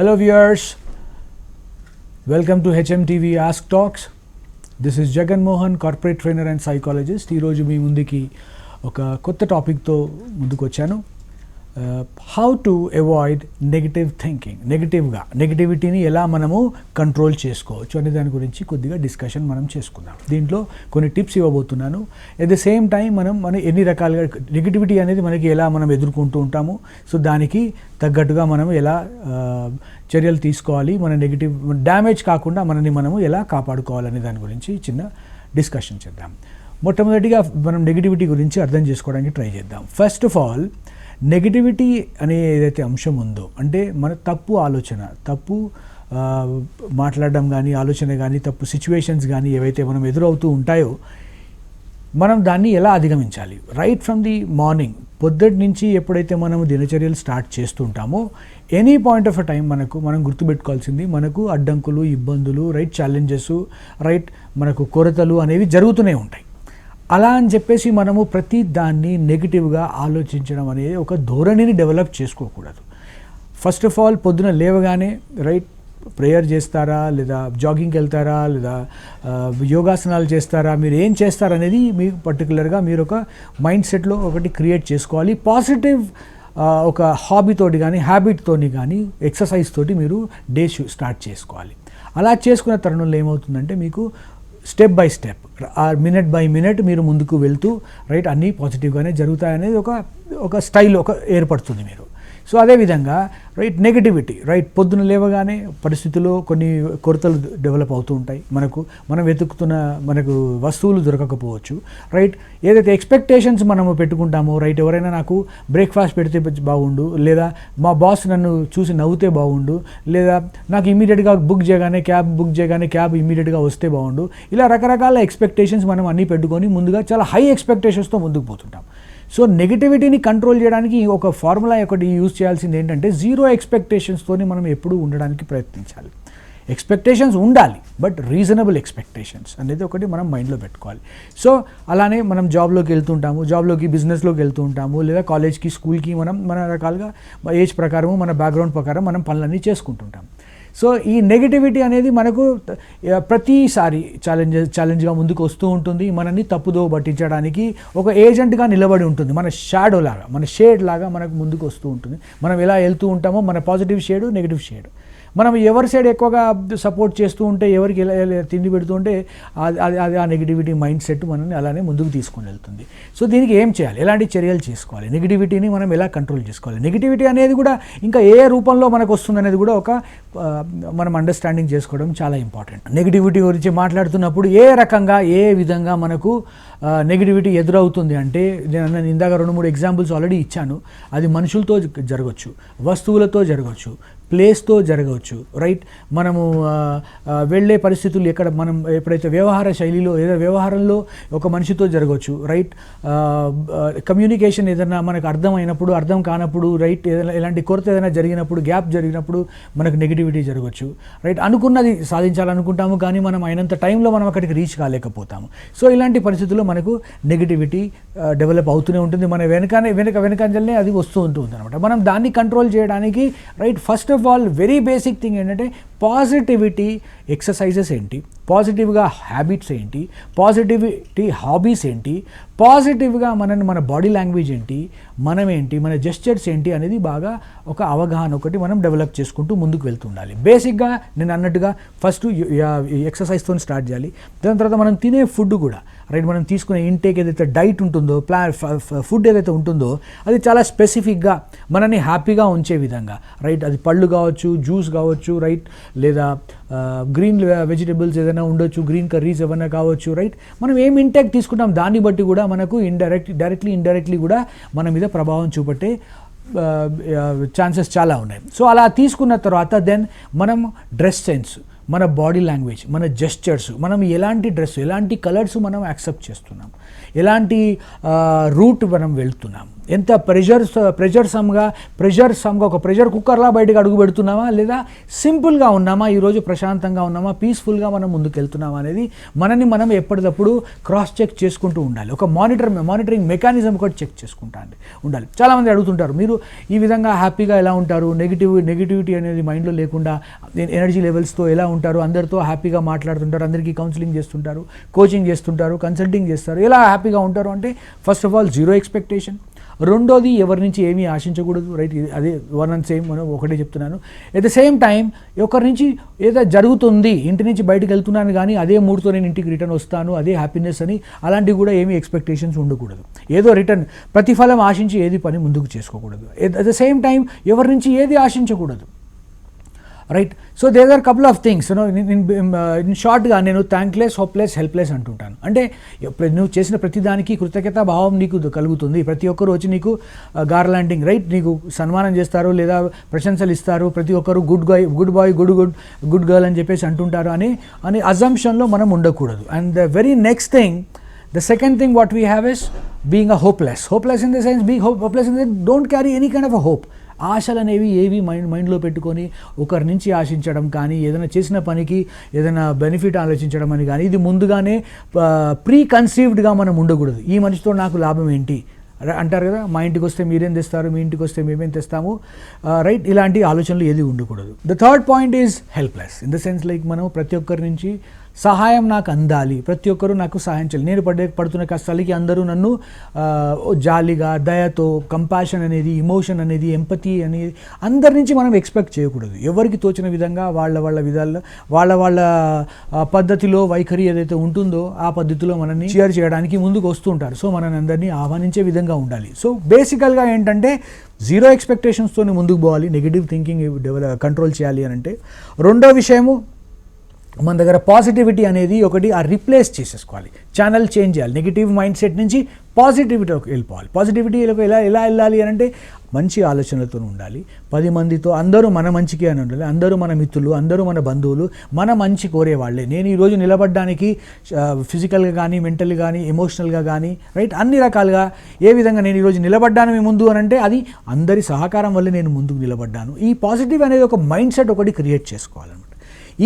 Hello, viewers. Welcome to HMTV Ask Talks. This is Jagan Mohan corporate trainer and psychologist ఈరోజు మీ ముందుకి ఒక కొత్త టాపిక్తో ముందుకు వచ్చాను how to avoid negative thinking నెగిటివ్గా నెగిటివిటీని ఎలా మనము కంట్రోల్ చేసుకోవచ్చు అనే దాని గురించి కొద్దిగా డిస్కషన్ మనం చేసుకుందాం. దీంట్లో కొన్ని టిప్స్ ఇవ్వబోతున్నాను. ఎట్ ద సేమ్ టైం మనం మన ఎన్ని రకాలుగా నెగిటివిటీ అనేది మనకి ఎలా మనం ఎదుర్కొంటూ ఉంటాము సో దానికి తగ్గట్టుగా మనం ఎలా చర్యలు తీసుకోవాలి మన నెగిటివ్ డ్యామేజ్ కాకుండా మనని మనము ఎలా కాపాడుకోవాలనే దాని గురించి చిన్న డిస్కషన్ చేద్దాం. మొట్టమొదటిగా మనం నెగిటివిటీ గురించి అర్థం చేసుకోవడానికి ట్రై చేద్దాం. ఫస్ట్ ఆఫ్ ఆల్ నెగిటివిటీ అనే ఏదైతే అంశం ఉందో అంటే మన తప్పు ఆలోచన తప్పు మాట్లాడడం కానీ ఆలోచన కానీ తప్పు సిచ్యువేషన్స్ కానీ ఏవైతే మనం ఎదురవుతూ ఉంటాయో మనం దాన్ని ఎలా అధిగమించాలి? రైట్ ఫ్రమ్ ది మార్నింగ్ పొద్దుటి నుంచి ఎప్పుడైతే మనం దినచర్యలు start చేస్తుంటామో any point of a time మనకు మనం గుర్తుపెట్టుకోవాల్సింది మనకు అడ్డంకులు ఇబ్బందులు రైట్ ఛాలెంజెస్ రైట్ మనకు కొరతలు అనేవి జరుగుతూనే ఉంటాయి. అలా అని చెప్పేసి మనము ప్రతి దాన్ని నెగిటివ్గా ఆలోచించడం అనేది ఒక ధోరణిని డెవలప్ చేసుకోకూడదు. ఫస్ట్ ఆఫ్ ఆల్ పొద్దున లేవగానే రైట్ ప్రేయర్ చేస్తారా లేదా జాగింగ్కి వెళ్తారా లేదా uh, యోగాసనాలు చేస్తారా మీరు ఏం చేస్తారనేది మీకు పర్టికులర్గా మీరు ఒక మైండ్ సెట్లో ఒకటి క్రియేట్ చేసుకోవాలి. పాజిటివ్ uh, ఒక హాబీతోటి కానీ హ్యాబిట్తోని కానీ ఎక్సర్సైజ్ తోటి మీరు డే స్టార్ట్ చేసుకోవాలి. అలా చేసుకున్న తరుణంలో ఏమవుతుందంటే మీకు స్టెప్ బై స్టెప్. ఆ మినిట్ బై మినిట్ మీరు ముందుకు వెళ్తూ రైట్ అన్నీ పాజిటివ్గానే జరుగుతాయనేది ఒక ఒక స్టైల్ ఒక ఏర్పడుతుంది మీరు. సో అదేవిధంగా రైట్ నెగిటివిటీ రైట్ పొద్దున లేవగానే పరిస్థితుల్లో కొన్ని కొరతలు డెవలప్ అవుతూ ఉంటాయి. మనకు మనం వెతుకుతున్న మనకు వస్తువులు దొరకకపోవచ్చు. రైట్ ఏదైతే ఎక్స్పెక్టేషన్స్ మనము పెట్టుకుంటామో రైట్ ఎవరైనా నాకు బ్రేక్ఫాస్ట్ పెడితే బాగుండు లేదా మా బాస్ నన్ను చూసి నవ్వుతే బాగుండు లేదా నాకు ఇమీడియట్గా బుక్ చేయగానే క్యాబ్ బుక్ చేయగానే క్యాబ్ ఇమీడియట్గా వస్తే బాగుండు ఇలా రకరకాల ఎక్స్పెక్టేషన్స్ మనం అన్నీ పెట్టుకొని ముందుగా చాలా హై ఎక్స్పెక్టేషన్స్తో ముందుకు పోతుంటాం. సో నెగిటివిటీని కంట్రోల్ చేయడానికి ఒక ఫార్ములా ఒకటి యూజ్ చేయాల్సింది ఏంటంటే జీరో ఎక్స్పెక్టేషన్స్తోని మనం ఎప్పుడూ ఉండడానికి ప్రయత్నించాలి. ఎక్స్పెక్టేషన్స్ ఉండాలి బట్ రీజనబుల్ ఎక్స్పెక్టేషన్స్ అనేది ఒకటి మనం మైండ్లో పెట్టుకోవాలి. సో అలానే మనం జాబ్లోకి వెళ్తుంటాము జాబ్లోకి బిజినెస్లోకి వెళ్తూ ఉంటాము లేదా కాలేజ్కి స్కూల్కి మనం మన రకాలుగా ఏజ్ ప్రకారము మన బ్యాక్గ్రౌండ్ ప్రకారం మనం పనులన్నీ చేసుకుంటుంటాం సో ఈ నెగిటివిటీ అనేది మనకు ప్రతిసారి ఛాలెంజ్ ఛాలెంజ్గా ముందుకు వస్తూ ఉంటుంది. మనల్ని తప్పుదో పట్టించడానికి ఒక ఏజెంట్గా నిలబడి ఉంటుంది. మన షాడో లాగా మన షేడ్ లాగా మనకు ముందుకు వస్తూ ఉంటుంది. మనం ఎలా వెళ్తూ ఉంటామో మన పాజిటివ్ షేడ్ నెగిటివ్ షేడ్ మనం ఎవరి సైడ్ ఎక్కువగా సపోర్ట్ చేస్తూ ఉంటే ఎవరికి ఎలా తిండి పెడుతూ ఉంటే అది అది అది ఆ నెగిటివిటీ మైండ్ సెట్ మనల్ని అలానే ముందుకు తీసుకొని వెళ్తుంది. సో దీనికి ఏం చేయాలి? ఎలాంటి చర్యలు చేసుకోవాలి? నెగిటివిటీని మనం ఎలా కంట్రోల్ చేసుకోవాలి? నెగిటివిటీ అనేది కూడా ఇంకా ఏ రూపంలో మనకు వస్తుంది అనేది కూడా ఒక మనం అండర్స్టాండింగ్ చేసుకోవడం చాలా ఇంపార్టెంట్ నెగిటివిటీ గురించి మాట్లాడుతున్నప్పుడు ఏ రకంగా ఏ విధంగా మనకు నెగిటివిటీ ఎదురవుతుంది అంటే నేను ఇందాక రెండు మూడు ఎగ్జాంపుల్స్ ఆల్రెడీ ఇచ్చాను. అది మనుషులతో జరగవచ్చు వస్తువులతో జరగవచ్చు ప్లేస్తో జరగవచ్చు రైట్? మనము వెళ్ళే పరిస్థితులు ఎక్కడ మనం ఎప్పుడైతే వ్యవహార శైలిలో ఏదో వ్యవహారంలో ఒక మనిషితో జరగవచ్చు రైట్? కమ్యూనికేషన్ ఏదైనా మనకు అర్థమైనప్పుడు అర్థం కానప్పుడు రైట్? ఏదైనా ఇలాంటి కొరత ఏదైనా జరిగినప్పుడు గ్యాప్ జరిగినప్పుడు మనకు నెగిటివిటీ జరగవచ్చు రైట్? అనుకున్నది సాధించాలనుకుంటాము కానీ మనం అయినంత టైంలో మనం అక్కడికి రీచ్ కాలేకపోతాము. సో ఇలాంటి పరిస్థితుల్లో మనకు నెగిటివిటీ డెవలప్ అవుతూనే ఉంటుంది. మన వెనకనే వెనక వెనకంజల్నే అది వస్తూ ఉంటుంది అనమాట మనం దాన్ని కంట్రోల్ చేయడానికి right? First of all very basic thing ఏంటంటే పాజిటివిటీ ఎక్సర్సైజెస్ ఏంటి? పాజిటివ్గా హ్యాబిట్స్ ఏంటి? పాజిటివిటీ హాబీస్ ఏంటి? పాజిటివ్గా మనని మన బాడీ లాంగ్వేజ్ ఏంటి? మనం ఏంటి? మన జెస్చర్స్ ఏంటి? అనేది బాగా ఒక అవగాహన ఒకటి మనం డెవలప్ చేసుకుంటూ ముందుకు వెళ్తుండాలి. బేసిక్గా నేను అన్నట్టుగా ఫస్ట్ ఎక్సర్సైజ్తో స్టార్ట్ చేయాలి. దాని తర్వాత మనం తినే ఫుడ్ కూడా. రైట్? మనం తీసుకునే ఇంటేక్ ఏదైతే డైట్ ఉంటుందో ప్లా ఫుడ్ ఏదైతే ఉంటుందో అది చాలా స్పెసిఫిక్గా మనని హ్యాపీగా ఉంచే విధంగా రైట్? అది పళ్ళు కావచ్చు జ్యూస్ కావచ్చు రైట్? లేదా గ్రీన్ వెజిటేబుల్స్ ఏదైనా ఉండొచ్చు గ్రీన్ కర్రీస్ ఏమైనా కావచ్చు రైట్? మనం ఏం ఇంటేక్ తీసుకుంటాం దాన్ని బట్టి కూడా మనకు ఇండైరెక్ట్ డైరెక్ట్లీ ఇండైరెక్ట్లీ కూడా మన మీద ప్రభావం చూపట్టే ఛాన్సెస్ చాలా ఉన్నాయి. సో అలా తీసుకున్న తర్వాత దెన్ మనం డ్రెస్ సెన్స్ మన బాడీ లాంగ్వేజ్ మన జెస్చర్స్ మనం ఎలాంటి డ్రెస్ ఎలాంటి కలర్స్ మనం యాక్సెప్ట్ చేస్తున్నాం ఎలాంటి రూట్ మనం వెళ్తున్నాం ఎంత ప్రెషర్ ప్రెషర్ సమ్గా ప్రెషర్ సమ్గా ఒక ప్రెషర్ కుక్కర్లా బయటకు అడుగు పెడుతున్నామా లేదా సింపుల్గా ఉన్నామా ఈరోజు ప్రశాంతంగా ఉన్నామా పీస్ఫుల్గా మనం ముందుకు వెళ్తున్నామా అనేది మనని మనం ఎప్పటికప్పుడు క్రాస్ చెక్ చేసుకుంటూ ఉండాలి. ఒక మానిటర్ మానిటరింగ్ మెకానిజం కూడా చెక్ చేసుకుంటా ఉండాలి. చాలామంది అడుగుతుంటారు మీరు ఈ విధంగా హ్యాపీగా ఎలా ఉంటారు? నెగిటివ్ నెగిటివిటీ అనేది మైండ్లో లేకుండా ఎనర్జీ లెవెల్స్తో ఎలా ఉంటారు అందరితో హ్యాపీగా మాట్లాడుతుంటారు అందరికీ కౌన్సిలింగ్ చేస్తుంటారు కోచింగ్ చేస్తుంటారు కన్సల్టింగ్ చేస్తారు. ఎలా హ్యాపీగా ఉంటారు అంటే first of all zero expectation రెండోది ఎవరి నుంచి ఏమీ ఆశించకూడదు. రైట్ ఇది అదే వన్ అండ్ సేమ్ మనం ఒకటే చెప్తున్నాను. ఎట్ ద సేమ్ టైం ఒకరి నుంచి ఏదో జరుగుతుంది ఇంటి నుంచి బయటకు వెళ్తున్నాను కానీ అదే మూడుతో నేను ఇంటికి రిటర్న్ వస్తాను అదే హ్యాపీనెస్ అని అలాంటివి కూడా ఏమీ ఎక్స్పెక్టేషన్స్ ఉండకూడదు. ఏదో రిటర్న్ ప్రతిఫలం ఆశించి ఏది పని ముందుకు చేసుకోకూడదు. ఎట్ ద సేమ్ టైం ఎవరి నుంచి ఏది ఆశించకూడదు? Right so there are couple of things no in షార్ట్గా నేను థ్యాంక్లెస్ హోప్లెస్ హెల్ప్లెస్ అంటుంటాను. అంటే నువ్వు చేసిన ప్రతిదానికి కృతజ్ఞత భావం నీకు కలుగుతుంది. ప్రతి ఒక్కరు వచ్చి నీకు uh, గార్లాండింగ్ రైట్ నీకు సన్మానం చేస్తారు లేదా ప్రశంసలు ఇస్తారు. ప్రతి ఒక్కరు good boy good boy good good good girl అని చెప్పేసి అంటుంటారు అని అని అజంప్షన్లో మనం ఉండకూడదు. And the very next thing the second thing what we have is being a hopeless hopeless in the sense be hopeless in the don't carry any kind of a hope ఆశలు అనేవి ఏవి మైండ్ మైండ్లో పెట్టుకొని ఒకరి నుంచి ఆశించడం కానీ ఏదైనా చేసిన పనికి ఏదైనా బెనిఫిట్ ఆలోచించడం అని కానీ ఇది ముందుగానే ప్రీ కన్సీవ్డ్గా మనం ఉండకూడదు. ఈ మనిషితో నాకు లాభం ఏంటి? అంటారు కదా మా ఇంటికి వస్తే మీరేం తెస్తారు? మీ ఇంటికి వస్తే మేమేం తెస్తాము? రైట్ ఇలాంటి ఆలోచనలు ఏది ఉండకూడదు. The third point is helpless in the sense like మనం ప్రతి ఒక్కరి నుంచి సహాయం నాకు అందాలి. ప్రతి ఒక్కరూ నాకు సహాయం చేయాలి. నేను పడే పడుతున్న కష్టాలకి అందరూ నన్ను జాలిగా దయతో కంపాషన్ అనేది ఇమోషన్ అనేది ఎంపతి అనేది అందరి నుంచి మనం ఎక్స్పెక్ట్ చేయకూడదు. ఎవరికి తోచిన విధంగా వాళ్ళ వాళ్ళ విధాల్లో వాళ్ళ వాళ్ళ పద్ధతిలో వైఖరి ఏదైతే ఉంటుందో ఆ పద్ధతిలో మనల్ని షేర్ చేయడానికి ముందుకు వస్తూ ఉంటారు. సో మనని అందరినీ ఆహ్వానించే విధంగా ఉండాలి. సో బేసికల్గా ఏంటంటే జీరో ఎక్స్పెక్టేషన్స్తోనే ముందుకు పోవాలి. నెగిటివ్ థింకింగ్ డెవలప్ కంట్రోల్ చేయాలి అని అంటే రెండో విషయము మన దగ్గర పాజిటివిటీ అనేది ఒకటి ఆ రిప్లేస్ చేసేసుకోవాలి. ఛానల్ చేంజ్ చేయాలి. నెగిటివ్ మైండ్ సెట్ నుంచి పాజిటివిటీలోకి వెళ్ళిపోవాలి. పాజిటివిటీలోకి ఎలా ఎలా వెళ్ళాలి అని అంటే మంచి ఆలోచనలతో ఉండాలి. పది మందితో అందరూ మన మంచికి అని ఉండాలి. అందరూ మన మిత్రులు అందరూ మన బంధువులు మన మంచి కోరే వాళ్ళే నేను ఈరోజు నిలబడడానికి ఫిజికల్గా కానీ మెంటల్గా కానీ ఎమోషనల్గా కానీ రైట్ అన్ని రకాలుగా ఏ విధంగా నేను ఈరోజు నిలబడ్డాను మీ ముందు అని అంటే అది అందరి సహకారం వల్ల నేను ముందుకు నిలబడ్డాను. ఈ పాజిటివ్ అనేది ఒక మైండ్ సెట్ ఒకటి క్రియేట్ చేసుకోవాలన్నమాట.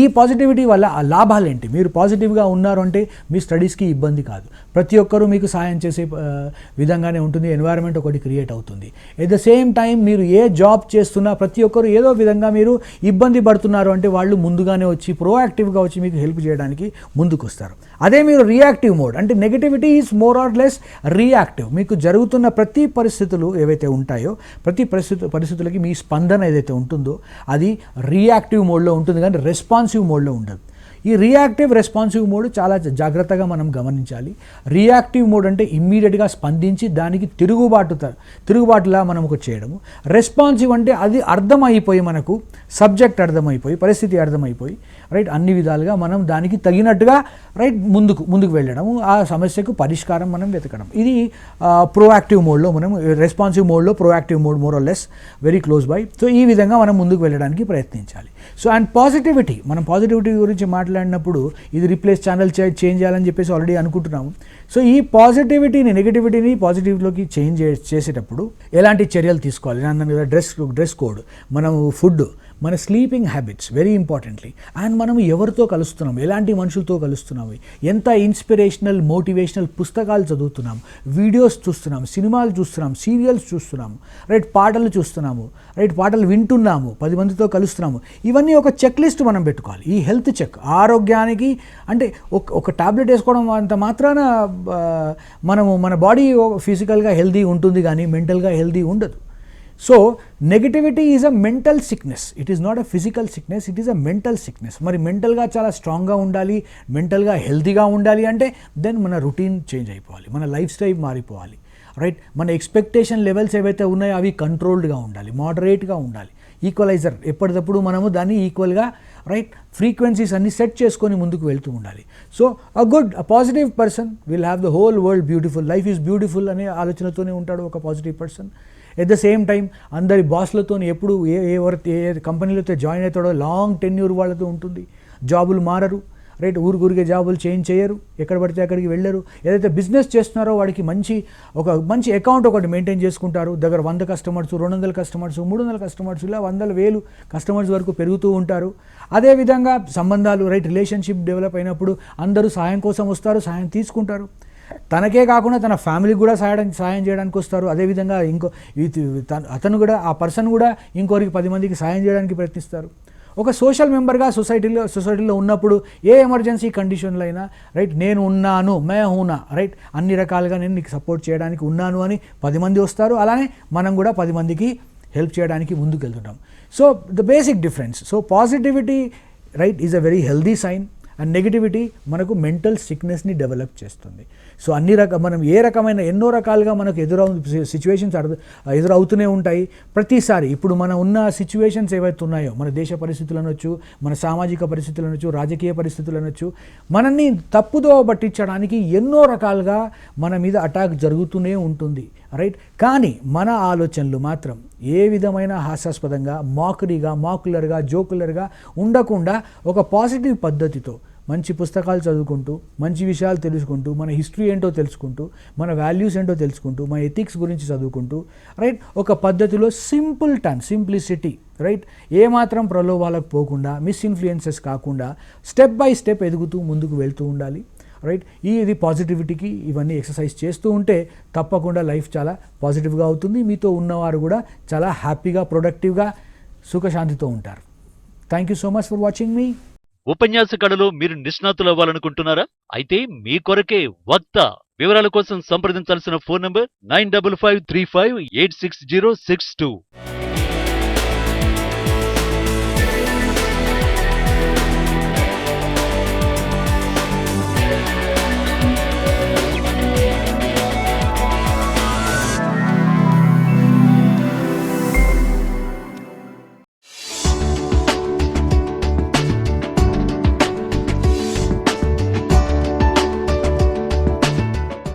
ఈ పాజిటివిటీ వల్ల ఆ లాభాలు ఏంటి మీరు పాజిటివ్గా ఉన్నారు అంటే మీ స్టడీస్కి ఇబ్బంది కాదు. ప్రతి ఒక్కరూ మీకు సాయం చేసే విధంగానే ఉంటుంది. ఎన్వైరన్మెంట్ ఒకటి క్రియేట్ అవుతుంది. ఎట్ ద సేమ్ టైం మీరు ఏ జాబ్ చేస్తున్నా ప్రతి ఒక్కరు ఏదో విధంగా మీరు ఇబ్బంది పడుతున్నారు అంటే వాళ్ళు ముందుగానే వచ్చి ప్రోయాక్టివ్గా వచ్చి మీకు హెల్ప్ చేయడానికి ముందుకు వస్తారు అదే మీరు రియాక్టివ్ మోడ్ అంటే negativity is more or less reactive మీకు జరుగుతున్న ప్రతి పరిస్థితులు ఏవైతే ఉంటాయో ప్రతి పరిస్థితి పరిస్థితులకి మీ స్పందన ఏదైతే ఉంటుందో అది రియాక్టివ్ మోడ్లో ఉంటుంది కానీ రెస్పాన్సివ్ మోడ్లో ఉండదు. ఈ రియాక్టివ్ రెస్పాన్సివ్ మోడ్ చాలా జాగ్రత్తగా మనం గమనించాలి. రియాక్టివ్ మోడ్ అంటే ఇమ్మీడియట్గా స్పందించి దానికి తిరుగుబాటు త- తిరుగుబాటులా మనం ఒక చేయడము. రెస్పాన్సివ్ అంటే అది అర్థమైపోయి మనకు సబ్జెక్ట్ అర్థమైపోయి పరిస్థితి అర్థమైపోయి రైట్ అన్ని విధాలుగా మనం దానికి తగినట్టుగా రైట్ ముందుకు ముందుకు వెళ్ళడము ఆ సమస్యకు పరిష్కారం మనం వెతకడం. ఇది ప్రోయాక్టివ్ మోడ్లో మనం రెస్పాన్సివ్ మోడ్లో proactive mode more or less very close by so ఈ విధంగా మనం ముందుకు వెళ్ళడానికి ప్రయత్నించాలి. సో అండ్ పాజిటివిటీ మనం పాజిటివిటీ గురించి మాట్లాడినప్పుడు ఇది రిప్లేస్ ఛానల్ చేంజ్ చేయాలని చెప్పేసి ఆల్రెడీ అనుకుంటున్నాము. సో ఈ పాజిటివిటీని నెగిటివిటీని పాజిటివ్లోకి చేంజ్ చేసేటప్పుడు ఎలాంటి చర్యలు తీసుకోవాలి? నేను అన్నాను కదా డ్రెస్ డ్రెస్ కోడ్ మనం ఫుడ్ మన sleeping habits very importantly and మనం ఎవరితో కలుస్తున్నాం ఎలాంటి మనుషులతో కలుస్తున్నాం కలుస్తున్నాము ఎంత ఇన్స్పిరేషనల్ మోటివేషనల్ పుస్తకాలు చదువుతున్నాం? వీడియోస్ చూస్తున్నాం సినిమాలు చూస్తున్నాం సీరియల్స్ చూస్తున్నాము రైట్ పాటలు చూస్తున్నాము రైట్ పాటలు వింటున్నాము పది మందితో కలుస్తున్నాము. ఇవన్నీ ఒక చెక్ లిస్ట్ మనం పెట్టుకోవాలి. ఈ హెల్త్ చెక్ ఆరోగ్యానికి అంటే ఒక ఒక టాబ్లెట్ వేసుకోవడం అంత మాత్రాన మనము మన బాడీ ఫిజికల్గా హెల్దీ ఉంటుంది కానీ మెంటల్గా హెల్దీ ఉండదు. So negativity is a mental sickness it is not a physical sickness it is a mental sickness మరి మెంటల్గా చాలా స్ట్రాంగ్గా ఉండాలి మెంటల్గా హెల్తీగా ఉండాలి అంటే దెన్ మన రొటీన్ చేంజ్ అయిపోవాలి మన లైఫ్ స్టైల్ మారిపోవాలి. రైట్ మన ఎక్స్పెక్టేషన్ లెవెల్స్ ఏవైతే ఉన్నాయో అవి కంట్రోల్డ్గా ఉండాలి మోడరేట్గా ఉండాలి. ఈక్వలైజర్ ఎప్పటికప్పుడు మనము దాన్ని ఈక్వల్గా రైట్ ఫ్రీక్వెన్సీస్ అన్ని సెట్ చేసుకొని ముందుకు వెళ్తూ ఉండాలి. So a good a positive person will have the whole world beautiful life is beautiful అనే ఆలోచనతోనే ఉంటాడు ఒక positive person at the same time అందరి బాస్లతో ఎప్పుడు ఏ ఏ వర్క్ ఏ కంపెనీలతో జాయిన్ అవుతాడో లాంగ్ టెన్యూర్ వాళ్ళతో ఉంటుంది. జాబులు మారరు. రైట్ ఊరికే జాబులు చేంజ్ చేయరు. ఎక్కడ పడితే అక్కడికి వెళ్ళరు. ఏదైతే బిజినెస్ చేస్తున్నారో వాడికి మంచి ఒక మంచి అకౌంట్ ఒకటి మెయింటైన్ చేసుకుంటారు. దగ్గర వంద కస్టమర్స్ రెండు వందల కస్టమర్స్ మూడు వందల కస్టమర్స్ ఇలా వందల వేలు కస్టమర్స్ వరకు పెరుగుతూ ఉంటారు. అదేవిధంగా సంబంధాలు రైట్ రిలేషన్షిప్ డెవలప్ అయినప్పుడు అందరూ సాయం కోసం వస్తారు సాయం తీసుకుంటారు. తనకే కాకుండా తన ఫ్యామిలీకి కూడా సాయం సాయం చేయడానికి వస్తారు. అదేవిధంగా ఇంకో అతను కూడా ఆ పర్సన్ కూడా ఇంకోరికి పది మందికి సాయం చేయడానికి ప్రయత్నిస్తారు. ఒక సోషల్ మెంబర్గా సొసైటీలో సొసైటీలో ఉన్నప్పుడు ఏ ఎమర్జెన్సీ కండిషన్లో అయినా రైట్ నేను ఉన్నాను మే హూనా రైట్ అన్ని రకాలుగా నేను నీకు సపోర్ట్ చేయడానికి ఉన్నాను అని పది మంది వస్తారు. అలానే మనం కూడా పది మందికి హెల్ప్ చేయడానికి ముందుకు వెళ్తుంటాం so the basic difference. So positivity right is a very healthy sign. And negativity మనకు మెంటల్ సిక్నెస్ని డెవలప్ చేస్తుంది. సో అన్ని రక మనం ఏ రకమైన ఎన్నో రకాలుగా మనకు ఎదురవు సిచ్యువేషన్స్ ఎదురవుతూనే ఉంటాయి. ప్రతిసారి ఇప్పుడు మన ఉన్న సిచ్యువేషన్స్ ఏవైతే ఉన్నాయో మన దేశ పరిస్థితులు అనొచ్చు మన సామాజిక పరిస్థితులు అనొచ్చు రాజకీయ పరిస్థితులు అనొచ్చు మనల్ని తప్పుదో పట్టించడానికి ఎన్నో రకాలుగా మన మీద అటాక్ జరుగుతూనే ఉంటుంది. రైట్ కానీ మన ఆలోచనలు మాత్రం ఏ విధమైన హాస్యాస్పదంగా మాకురీగా మాకులర్గా జోకులర్గా ఉండకుండా ఒక పాజిటివ్ పద్ధతితో మంచి పుస్తకాలు చదువుకుంటూ మంచి విషయాలు తెలుసుకుంటూ మన హిస్టరీ ఏంటో తెలుసుకుంటూ మన వాల్యూస్ ఏంటో తెలుసుకుంటూ మన ఎథిక్స్ గురించి చదువుకుంటూ రైట్ ఒక పద్ధతిలో సింపుల్ టర్న్ సింప్లిసిటీ రైట్ ఏమాత్రం ప్రలోభాలకు పోకుండా మిస్ఇన్ఫ్లుయెన్సెస్ కాకుండా స్టెప్ బై స్టెప్ ఎదుగుతూ ముందుకు వెళ్తూ ఉండాలి. రైట్ ఈ ఇది పాజిటివిటీకి ఇవన్నీ ఎక్సర్సైజ్ చేస్తూ ఉంటే తప్పకుండా లైఫ్ చాలా పాజిటివ్గా అవుతుంది. మీతో ఉన్నవారు కూడా చాలా హ్యాపీగా ప్రొడక్టివ్గా సుఖశాంతితో ఉంటారు. Thank you so much for watching మీ ఉపన్యాస కళలో మీరు నిష్ణాతులు అవ్వాలనుకుంటున్నారా? అయితే మీ కొరకే వక్త వివరాల కోసం సంప్రదించాల్సిన phone number nine double five three five eight six zero six two